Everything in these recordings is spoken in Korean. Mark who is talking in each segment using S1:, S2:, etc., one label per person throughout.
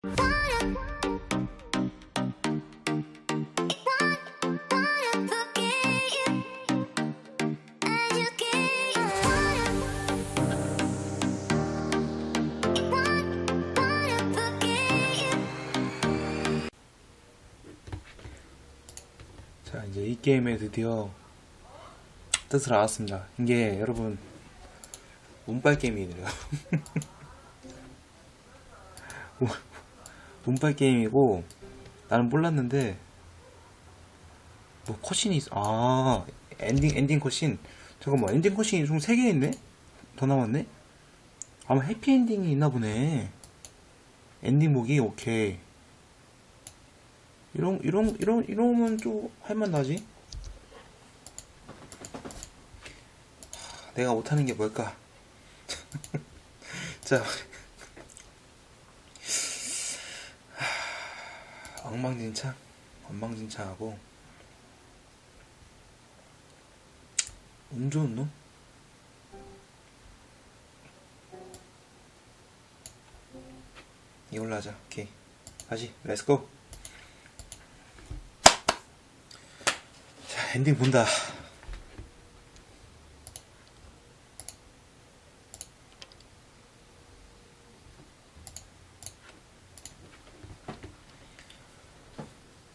S1: 자, 이제 이 게임에 드디어 뜻을 알았습니다. 이게 여러분, 운빨 게임이래요. 운빨 게임이고, 나는 몰랐는데, 뭐, 컷신이 있어. 아, 엔딩, 엔딩 컷신. 잠깐만, 엔딩 컷신이 총 3개 있네? 더 남았네? 아마 해피엔딩이 있나 보네. 엔딩 목이, 오케이. 이런 이런 이런 이러면 좀 할만하지. 하, 내가 못하는 게 뭘까? 자, 엉망진창, 엉망진창하고 운 좋은 놈. 이걸로 하자. 오케이. 다시 렛츠고. 자, 엔딩 본다.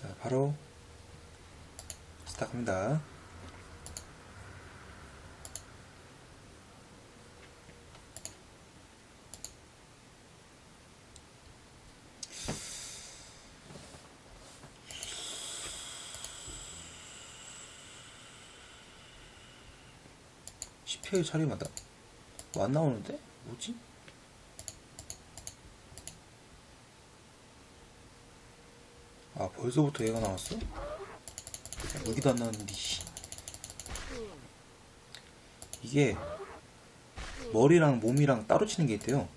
S1: 자, 바로 시작합니다. CPI 처리마다 뭐 안 나오는데? 뭐지? 아 벌써부터 얘가 나왔어? 여기도 안 나왔는데 씨. 이게 머리랑 몸이랑 따로 치는 게 있대요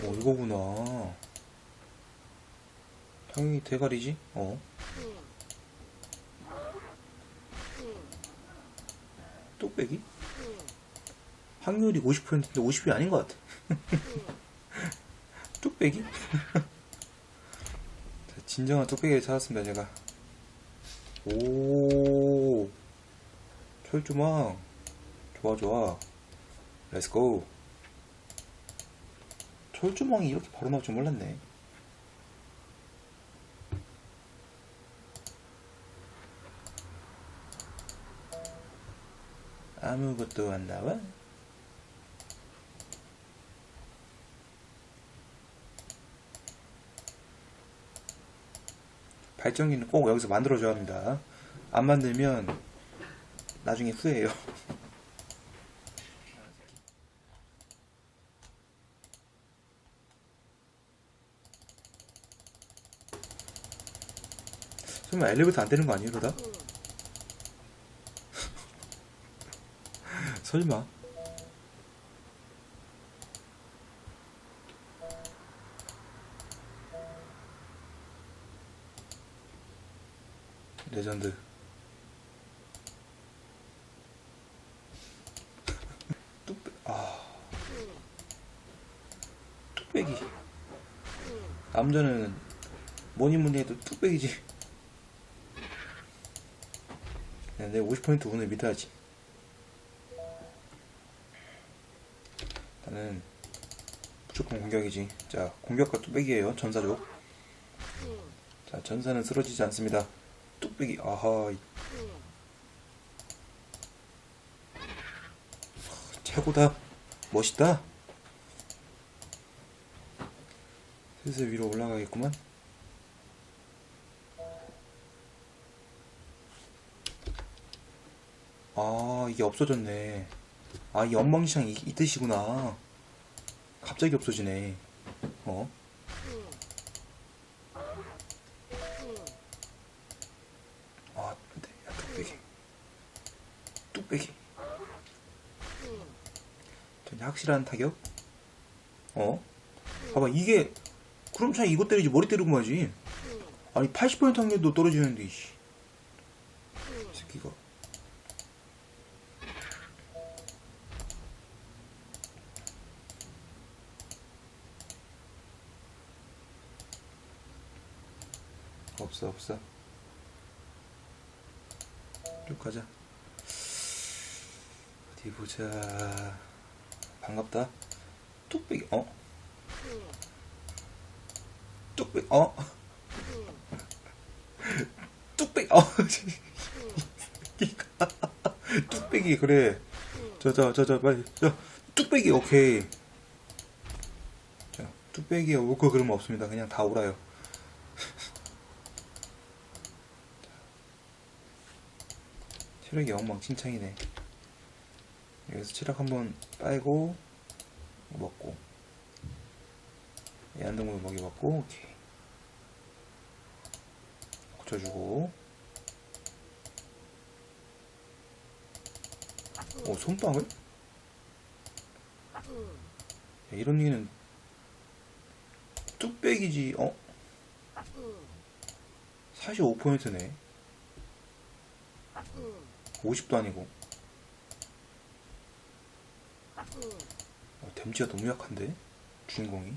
S1: 어, 이거구나. 형이 대가리지? 어. 뚝배기? 확률이 50%인데 50이 아닌 것 같아. 뚝배기? 자, 진정한 뚝배기를 찾았습니다, 제가. 오. 철조망. 좋아, 좋아. 렛츠고. 철조망이 이렇게 바로 나올 줄 몰랐네. 아무것도 안 나와? 발전기는 꼭 여기서 만들어줘야 합니다. 안 만들면 나중에 후회해요. 설마 엘리베이터 안 되는 거 아니에요, 그러다? 설마? 레전드. 뚝배, 아. 뚝배기. 남자는 뭐니 뭐니 해도 뚝배기지. 네, 내 50포인트 운을 믿어야지. 공격이지. 자, 공격과 뚝배기예요. 전사죠. 자, 전사는 쓰러지지 않습니다. 뚝배기. 아하. 이- 최고다. 멋있다. 슬슬 위로 올라가겠구만. 아, 이게 없어졌네. 아, 이 엉망진창 이, 이 뜻이구나. 갑자기 없어지네. 어? 아, 근데, 야, 뚝배기. 뚝배기. 전혀 확실한 타격? 어? 봐봐, 이게, 그럼 차 이거 때리지, 머리 때리고 마지. 아니 80% 확률도 떨어지는데 이씨 이 새끼가 없어 없어. 쭉 가자. 어디 보자. 반갑다. 뚝배기 어? 뚝배기 어? 뚝배기 어? 뚝배기 그래. 저저저저 빨리. 저 뚝배기 오케이. 자 뚝배기 올거 그러면 없습니다. 그냥 다 오라요 체력이 엉망진창이네. 여기서 체력 한번 빨고 먹고. 애완동물 먹이 먹고 오케이. 고쳐주고. 오 손빵을? 야, 이런 얘기는 뚝배기지 어? 45%네 50도 아니고. 어, 댐지가 너무 약한데? 주인공이?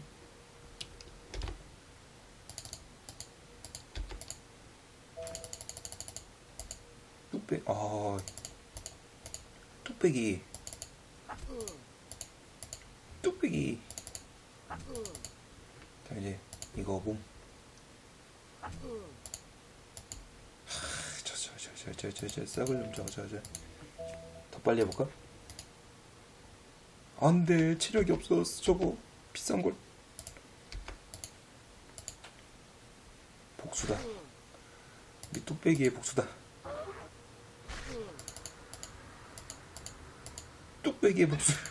S1: 뚝배 아 뚝배기. 뚝배기. 자 이제 이거 몸 저저저저저저 썩을 놈 저거 저저 더 빨리 해볼까? 안돼. 체력이 없어 저거 비싼 걸. 복수다. 이 뚝배기의 복수다. 뚝배기의 복수.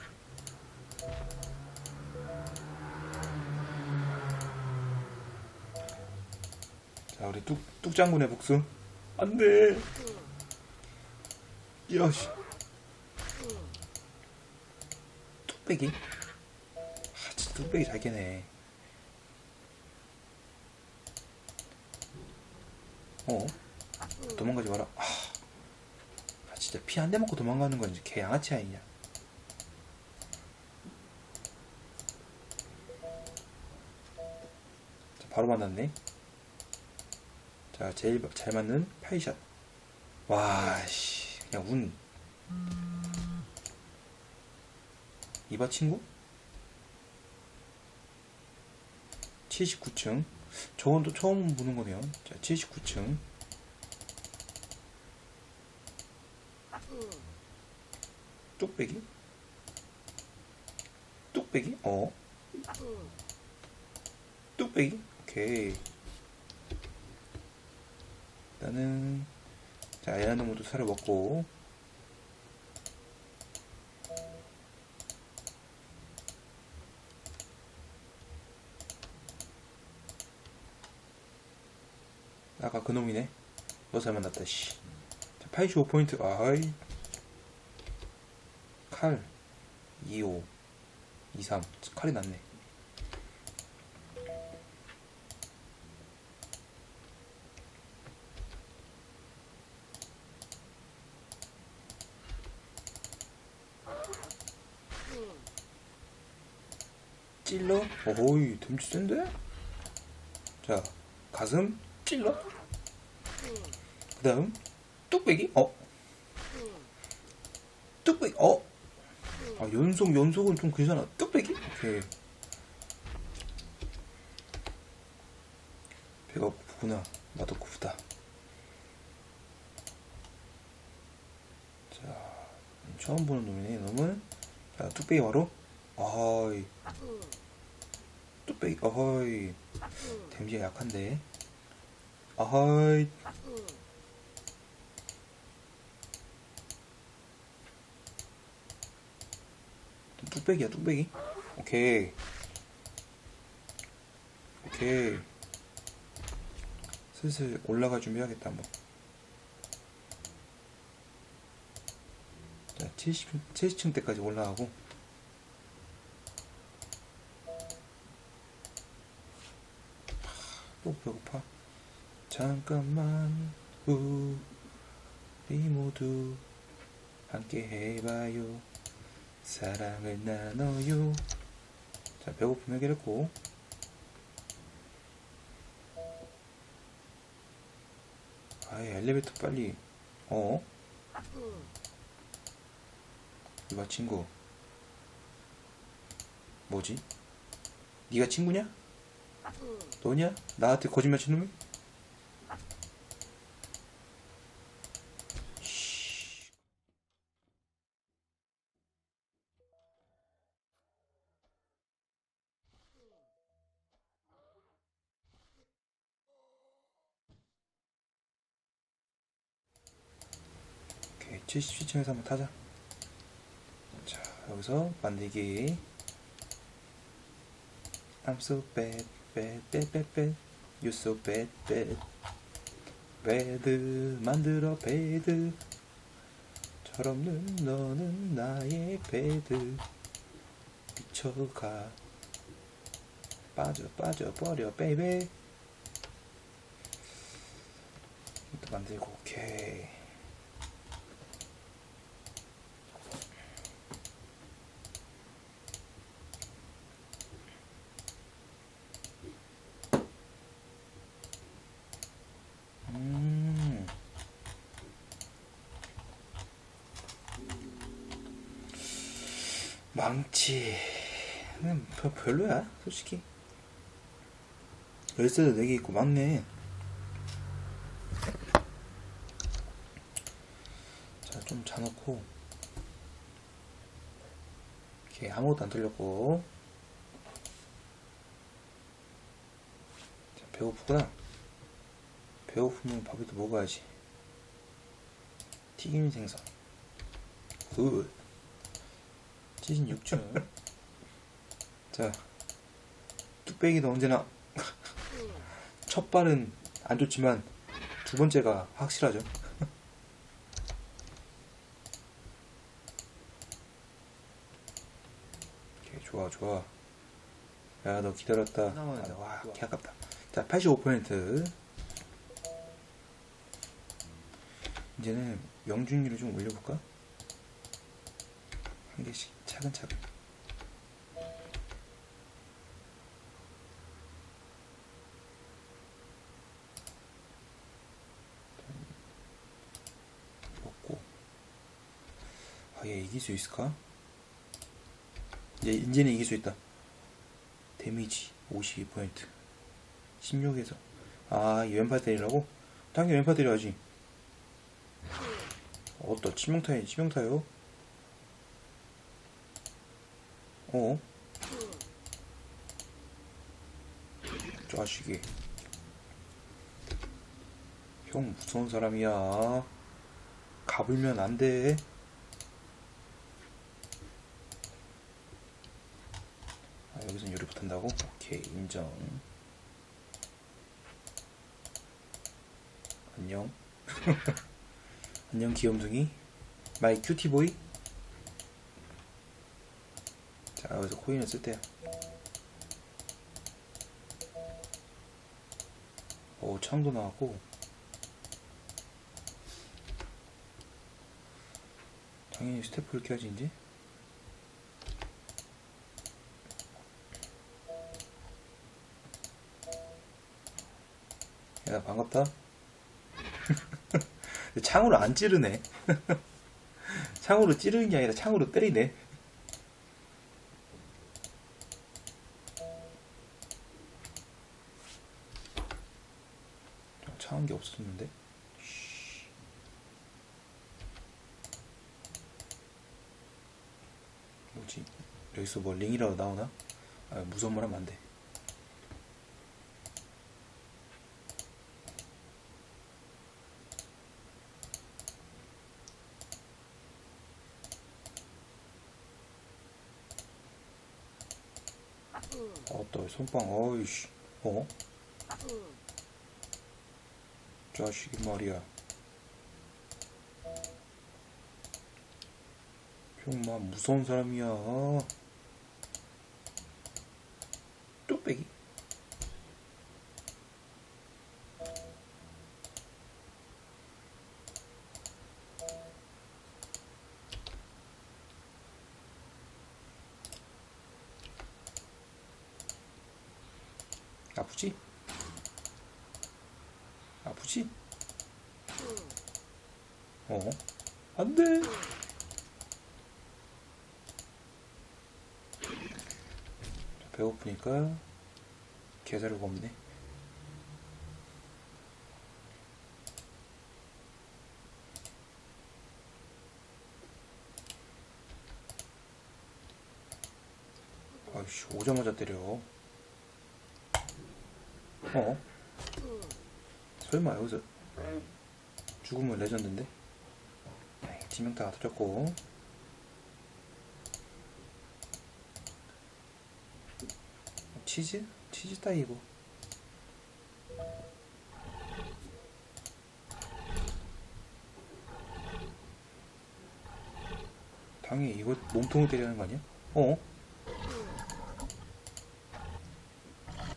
S1: 자 우리 뚝 뚝장군의 복수. 안돼 야씨 뚝배기? 아 진짜 뚝배기 잘 깨네. 어? 도망가지 마라. 아, 아 진짜 피 한 대 먹고 도망가는 건 이제 개 양아치 아니냐. 자, 바로 만났네. 자 제일 잘 맞는 파이샷. 와씨 그냥 운. 이봐 친구? 79층. 저건 또 처음 보는 거네요. 자 79층. 뚝배기? 뚝배기? 어? 뚝배기? 오케이. 일단은 자 애완동물도 사료 먹고. 아까 그놈이네. 너 잘 만났다 씨. 자, 85포인트 아이. 칼. 25 23 칼이 낫네 어이 댐지 센데? 자 가슴 찔러. 그 다음 뚝배기? 어? 뚝배기 어? 아, 연속 연속은 좀 괜찮아. 뚝배기? 오케이. 배가 고프구나. 나도 고프다. 자 처음 보는 놈이네 놈은. 자 뚝배기 바로. 아이 뚝배기 어허이. 댐지가 약한데. 아하이. 뚝배기야 뚝배기? 오케이. 오케이. 슬슬 올라갈 준비하겠다 한번. 자 70, 70층 때까지 올라가고 또 배고파 잠깐만 우리 모두 함께 해봐요 사랑을 나눠요 자 배고픔 해결했고 아예 엘리베이터 빨리 어? 이봐 친구 뭐지? 네가 친구냐? 너냐? 나한테 거짓말 치는 놈이? 77층에서 한번 타자 자 여기서 만들기 I'm so bad, bad, bad, bad, bad. You so bad, bad. 배드 만들어 배드. 철없는 너는 나의 배드. 미쳐가. 빠져 빠져 버려 베이베. 또 만들고 오케이. 음. 망치. 음, 별- 별로야, 솔직히. 열쇠도 4개 있고 막네. 자, 좀 자놓고. 이렇게 아무것도 안 들렸고. 자, 배고프구나. 배고프면 밥이도 먹어야지. 튀김 생선. 굿. 시즌 6주. 자, 뚝배기도 언제나 첫 발은 안 좋지만 두 번째가 확실하죠. 오케이, 좋아, 좋아. 야, 너 기다렸다. 아, 와, 개 아깝다. 자, 85%. 이제는 명중률을 좀 올려볼까? 한 개씩 차근차근. 먹고. 아, 얘 이길 수 있을까? 이제, 이제는 이길 수 있다. 데미지 52%. 16에서. 아, 이 왼팔 때리라고? 당연히 왼팔 때려야지. 어따 치명타야 치명타요? 어? 자식이. 형 무서운 사람이야. 가불면 안 돼. 아 여기선 요리 못한다고? 오케이 인정. 안녕. 안녕 귀염둥이. 마이 큐티보이 자 여기서 코인을 쓸 때야 오 창도 나왔고 당연히 스태프 이렇게 하지 이제 야 반갑다 창으로 안 찌르네. 창으로 찌르는 게 아니라 창으로 때리네. 차한 게 없었는데. 쉬. 뭐지? 여기서 뭐 링이라도 나오나? 아, 무서운 말 하면 안 돼. 어따 손빵 어이씨 어? 자식이 말이야. 정말 무서운 사람이야. 뚝배기. 아프지? 아프지? 어? 안 돼! 배고프니까 계좌를 겁네. 아이씨, 오자마자 때려. 어? 설마 여기서 죽으면 레전드인데? 네, 지명타가 터졌고. 치즈? 치즈 따위고. 당연히 이거 몸통을 때리는 거 아니야? 어?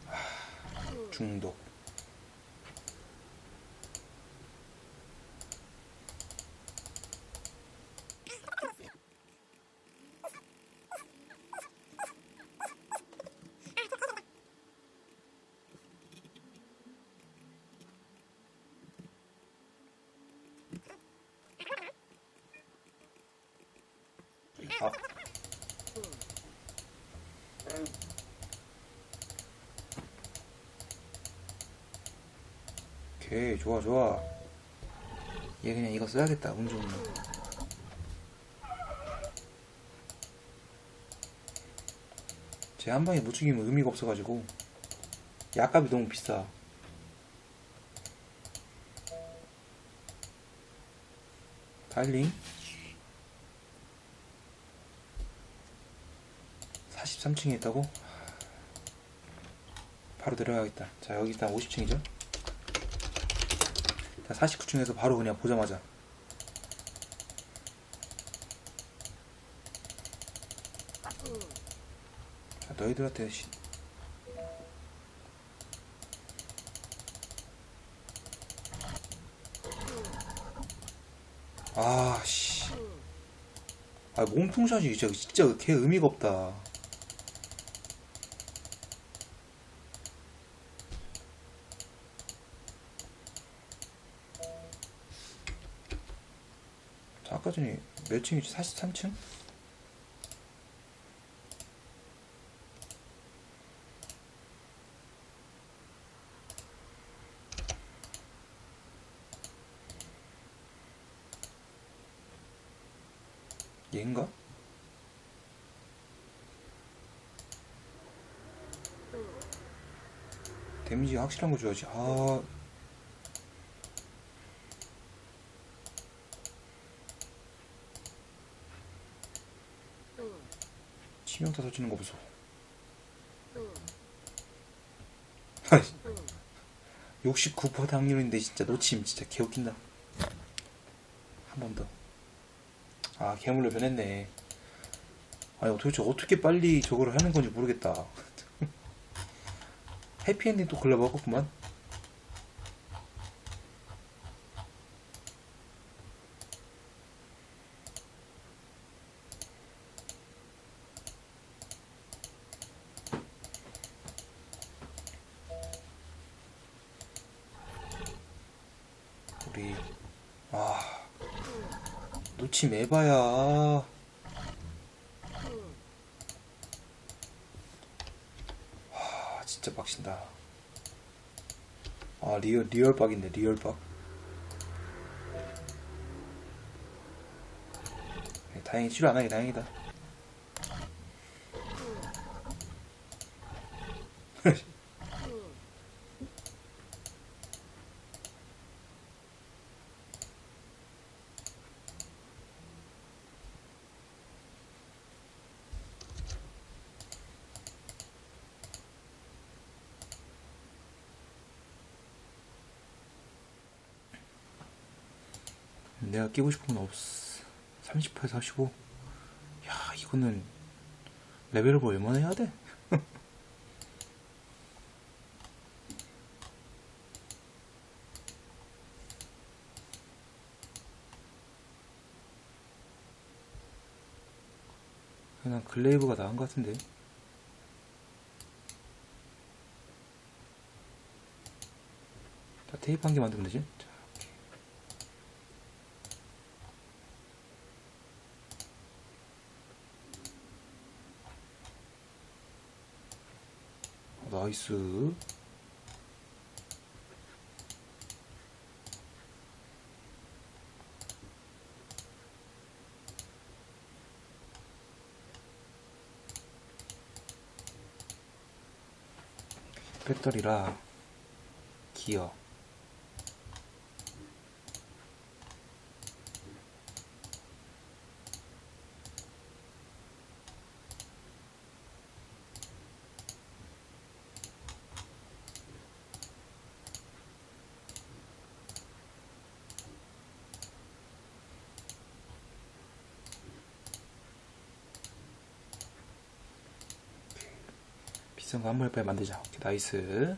S1: 하, 중독. 아. 오케이, 좋아, 좋아. 얘 그냥 이거 써야겠다, 운 좋으면. 쟤한 방에 못 죽이면 의미가 없어가지고. 약값이 너무 비싸. 달링. 43층에 있다고? 바로 내려가야겠다. 자, 여기 일단 50층이죠? 자, 49층에서 바로 그냥 보자마자. 자, 너희들한테, 씨. 아, 씨. 아, 몸통샷이 진짜, 진짜 걔 의미가 없다. 자, 아까 전에 몇 층이지? 43층? 얘인가? 데미지가 확실한 거 줘야지. 아, 치명타 터지는 거 보소. 69% 확률인데 진짜 놓치면 진짜 개웃긴다. 한 번 더. 아, 괴물로 변했네. 아니, 도대체 어떻게 빨리 저거를 하는 건지 모르겠다. 해피엔딩 또 걸려먹었구만. 우리, 아, 에바야. 아, 진짜 빡신다. 아, 리얼, 리얼 빡인데, 리얼 빡. 네, 다행히 치료 안 하게 다행이다. 내가 끼고 싶은 건 없어. 30%에 45. 야, 이거는 레벨업 얼마나 해야 돼? 그냥 글레이브가 나은 것 같은데. 테이프 한 개 만들면 되지? 자, 오케이. 나이스. 배터리랑 기어 비싼 거한 번에 빨리 만들자. 오케이, 나이스.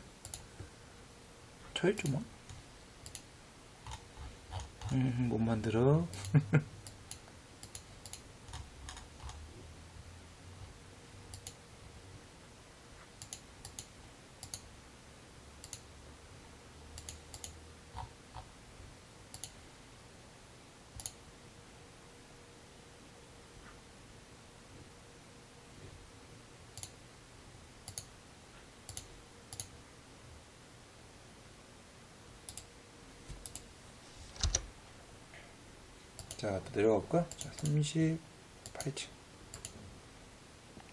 S1: 철조 뭐? 음, 못 만들어. 자, 또 내려가볼까? 자, 38층.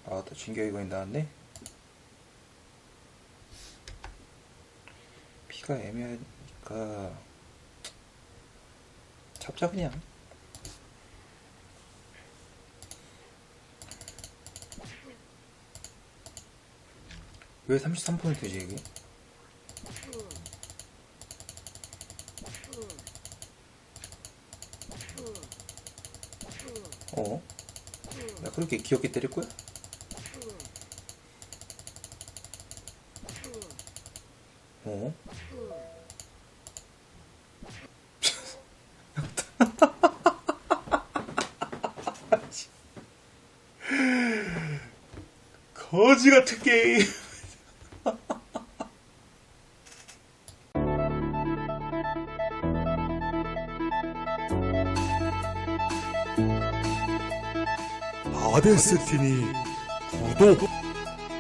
S1: 아, 또 진격이가 나왔네. 피가 애매하니까 잡자 그냥. 왜 33%지 이게? 어? 나 그렇게 귀엽게 때릴 거야? 어? 거지 같은 게임.
S2: 아데스티니 구독